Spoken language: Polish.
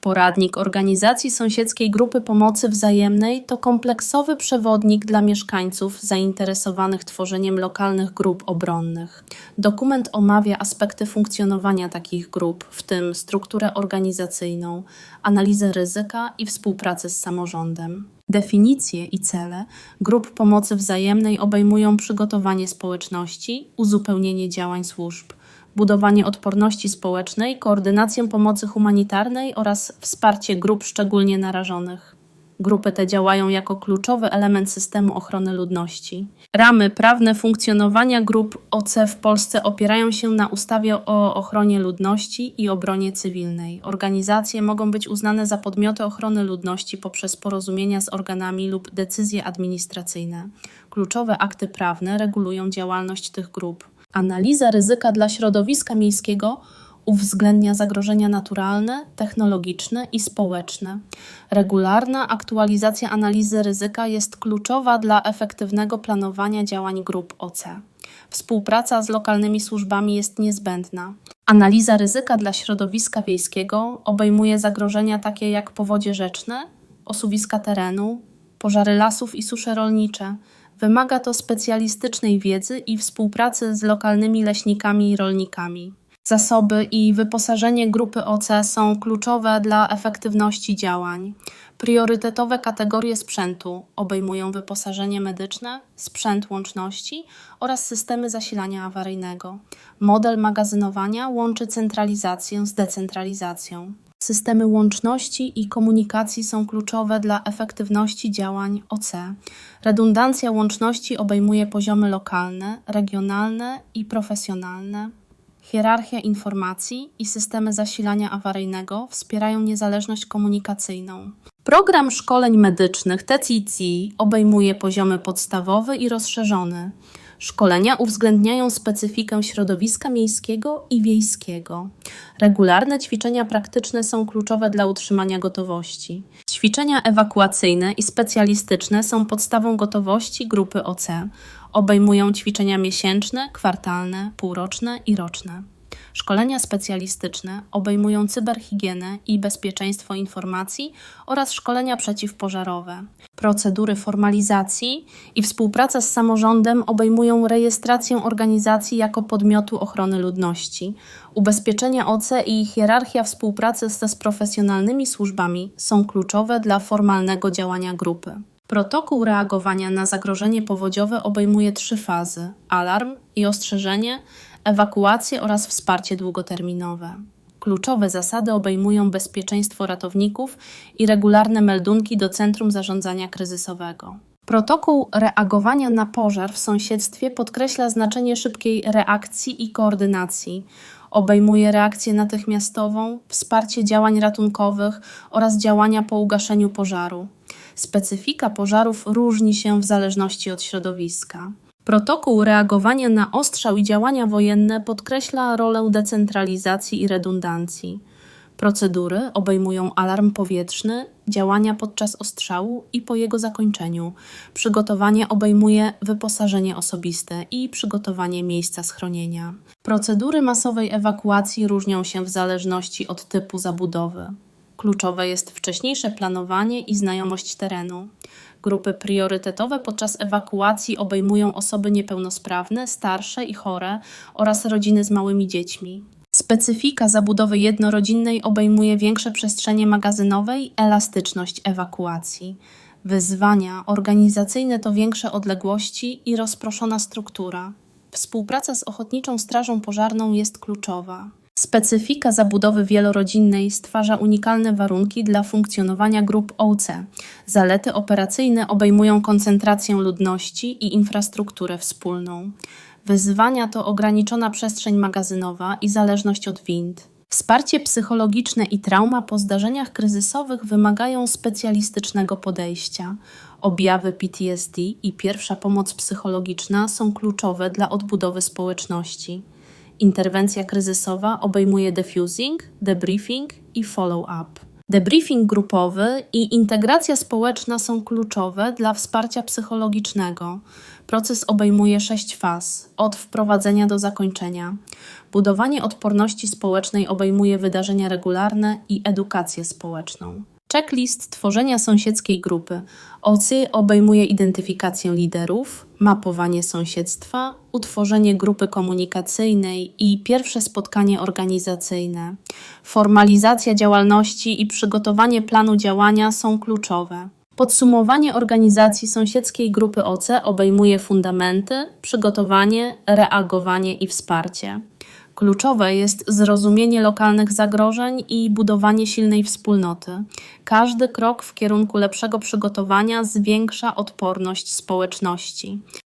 Poradnik Organizacji Sąsiedzkiej Grupy Pomocy Wzajemnej to kompleksowy przewodnik dla mieszkańców zainteresowanych tworzeniem lokalnych grup obronnych. Dokument omawia aspekty funkcjonowania takich grup, w tym strukturę organizacyjną, analizę ryzyka i współpracę z samorządem. Definicje i cele grup pomocy wzajemnej obejmują przygotowanie społeczności, uzupełnienie działań służb, budowanie odporności społecznej, koordynację pomocy humanitarnej oraz wsparcie grup szczególnie narażonych. Grupy te działają jako kluczowy element systemu ochrony ludności. Ramy prawne funkcjonowania grup OC w Polsce opierają się na ustawie o ochronie ludności i obronie cywilnej. Organizacje mogą być uznane za podmioty ochrony ludności poprzez porozumienia z organami lub decyzje administracyjne. Kluczowe akty prawne regulują działalność tych grup. Analiza ryzyka dla środowiska miejskiego uwzględnia zagrożenia naturalne, technologiczne i społeczne. Regularna aktualizacja analizy ryzyka jest kluczowa dla efektywnego planowania działań grup OC. Współpraca z lokalnymi służbami jest niezbędna. Analiza ryzyka dla środowiska wiejskiego obejmuje zagrożenia takie jak powodzie rzeczne, osuwiska terenu, pożary lasów i susze rolnicze. Wymaga to specjalistycznej wiedzy i współpracy z lokalnymi leśnikami i rolnikami. Zasoby i wyposażenie grupy OC są kluczowe dla efektywności działań. Priorytetowe kategorie sprzętu obejmują wyposażenie medyczne, sprzęt łączności oraz systemy zasilania awaryjnego. Model magazynowania łączy centralizację z decentralizacją. Systemy łączności i komunikacji są kluczowe dla efektywności działań OC. Redundancja łączności obejmuje poziomy lokalne, regionalne i profesjonalne. Hierarchia informacji i systemy zasilania awaryjnego wspierają niezależność komunikacyjną. Program szkoleń medycznych TCC obejmuje poziomy podstawowy i rozszerzony. Szkolenia uwzględniają specyfikę środowiska miejskiego i wiejskiego. Regularne ćwiczenia praktyczne są kluczowe dla utrzymania gotowości. Ćwiczenia ewakuacyjne i specjalistyczne są podstawą gotowości grupy OC. Obejmują ćwiczenia miesięczne, kwartalne, półroczne i roczne. Szkolenia specjalistyczne obejmują cyberhigienę i bezpieczeństwo informacji oraz szkolenia przeciwpożarowe. Procedury formalizacji i współpraca z samorządem obejmują rejestrację organizacji jako podmiotu ochrony ludności. Ubezpieczenia OC i hierarchia współpracy ze z profesjonalnymi służbami są kluczowe dla formalnego działania grupy. Protokół reagowania na zagrożenie powodziowe obejmuje trzy fazy: alarm i ostrzeżenie, ewakuację oraz wsparcie długoterminowe. Kluczowe zasady obejmują bezpieczeństwo ratowników i regularne meldunki do Centrum Zarządzania Kryzysowego. Protokół reagowania na pożar w sąsiedztwie podkreśla znaczenie szybkiej reakcji i koordynacji. Obejmuje reakcję natychmiastową, wsparcie działań ratunkowych oraz działania po ugaszeniu pożaru. Specyfika pożarów różni się w zależności od środowiska. Protokół reagowania na ostrzał i działania wojenne podkreśla rolę decentralizacji i redundancji. Procedury obejmują alarm powietrzny, działania podczas ostrzału i po jego zakończeniu. Przygotowanie obejmuje wyposażenie osobiste i przygotowanie miejsca schronienia. Procedury masowej ewakuacji różnią się w zależności od typu zabudowy. Kluczowe jest wcześniejsze planowanie i znajomość terenu. Grupy priorytetowe podczas ewakuacji obejmują osoby niepełnosprawne, starsze i chore oraz rodziny z małymi dziećmi. Specyfika zabudowy jednorodzinnej obejmuje większe przestrzenie magazynowe i elastyczność ewakuacji. Wyzwania organizacyjne to większe odległości i rozproszona struktura. Współpraca z Ochotniczą Strażą Pożarną jest kluczowa. Specyfika zabudowy wielorodzinnej stwarza unikalne warunki dla funkcjonowania grup OC. Zalety operacyjne obejmują koncentrację ludności i infrastrukturę wspólną. Wyzwania to ograniczona przestrzeń magazynowa i zależność od wind. Wsparcie psychologiczne i trauma po zdarzeniach kryzysowych wymagają specjalistycznego podejścia. Objawy PTSD i pierwsza pomoc psychologiczna są kluczowe dla odbudowy społeczności. Interwencja kryzysowa obejmuje defusing, debriefing i follow-up. Debriefing grupowy i integracja społeczna są kluczowe dla wsparcia psychologicznego. Proces obejmuje sześć faz, od wprowadzenia do zakończenia. Budowanie odporności społecznej obejmuje wydarzenia regularne i edukację społeczną. Checklist tworzenia sąsiedzkiej grupy. OC obejmuje identyfikację liderów, mapowanie sąsiedztwa, utworzenie grupy komunikacyjnej i pierwsze spotkanie organizacyjne. Formalizacja działalności i przygotowanie planu działania są kluczowe. Podsumowanie organizacji sąsiedzkiej grupy OC obejmuje fundamenty, przygotowanie, reagowanie i wsparcie. Kluczowe jest zrozumienie lokalnych zagrożeń i budowanie silnej wspólnoty. Każdy krok w kierunku lepszego przygotowania zwiększa odporność społeczności.